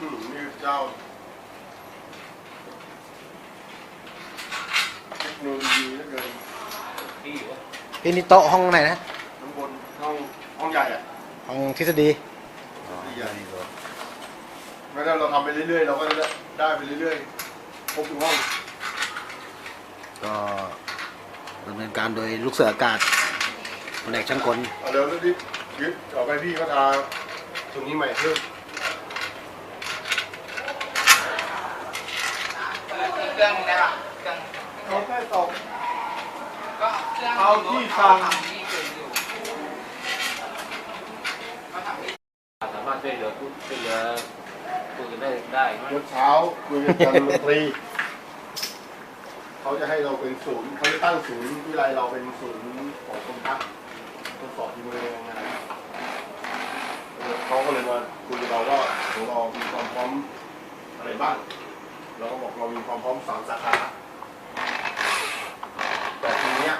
อืมนี่เจ้าเทคโนโลยีเหลือเกินพี่อยู่พี่นี่โต๊ะห้องไหนนะข้างบนห้องห้องใหญ่อะห้องทฤษฎีใหญ่ไม่ถ้าเราทำไปเรื่อยๆ เราก็จะได้ไปเรื่อยๆครบทุกห้อง ก็ดำเนินการโดยลูกเสืออากาศแผนกช่างกลเอาเดี๋ยวรีบยึดออกไปพี่ก็ทาตรงนี้ใหม่เพิ่ม เครื่องได้ป่ะเครื่องเขาแค่ตก ก็เครื่องเอาที่ฟังที่เกิดอยู่ก็ทำที่สามารถช่วยเหลือผู้ช่วยเหลือผู้อื่นได้ได้ เมื่อเช้าคุยกับจันทร์มนตรี เขาจะให้เราเป็นศูนย์เขาจะตั้งศูนย์วิไลเราเป็นศูนย์ของกรมทัพทดสอบทีมือแรงงานเขาก็เลยมาคุยกับเราว่าของเรามีความพร้อมอะไรบ้าง เราก็บอกเรามีความพร้อมสามสาขา แต่ทีเนี้ย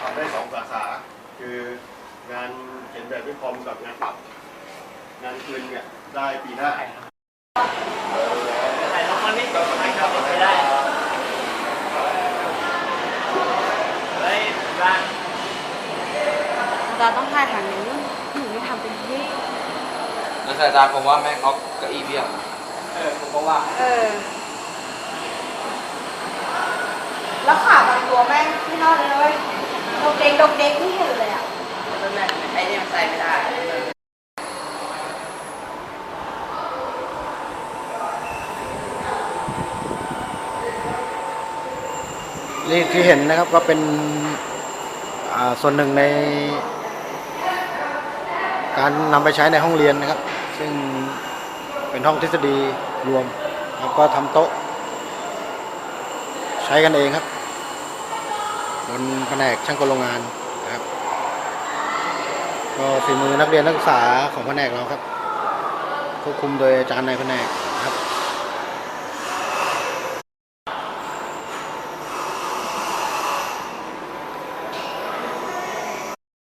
ทำได้สองสาขา คืองานเขียนแบบด้วยคอมกับงานปรับงานคืนเนี่ยได้ปีหน้าไหนลองมานี่ก็ไม่เข้าไปได้เฮ้ยบ้านเราต้องถ่ายทางนี้หนูไม่ทำเป็นที่แล้วสายตาผมว่าแม่งเอาเก้าอี้เบี้ยวเออผมก็ว่า เออ แล้วขาบาง ตัวแม่งไม่นอนเลยดกเด็กดกเด็กที่เห็นเลยอะไอ้นี่มันใส่ไม่ได้นี่ที่เห็นนะครับก็เป็นอ่าส่วนหนึ่งใน การนำไปใช้ในห้องเรียนนะครับ ซึ่งเป็นห้องทฤษฎีรวม แล้วก็ทำโต๊ะ ใช้กันเองครับ บนแผนกช่างกลโรงงานนะครับ ก็ฝีมือนักเรียนนักศึกษาของแผนกเราครับควบคุมโดยอาจารย์ในแผนก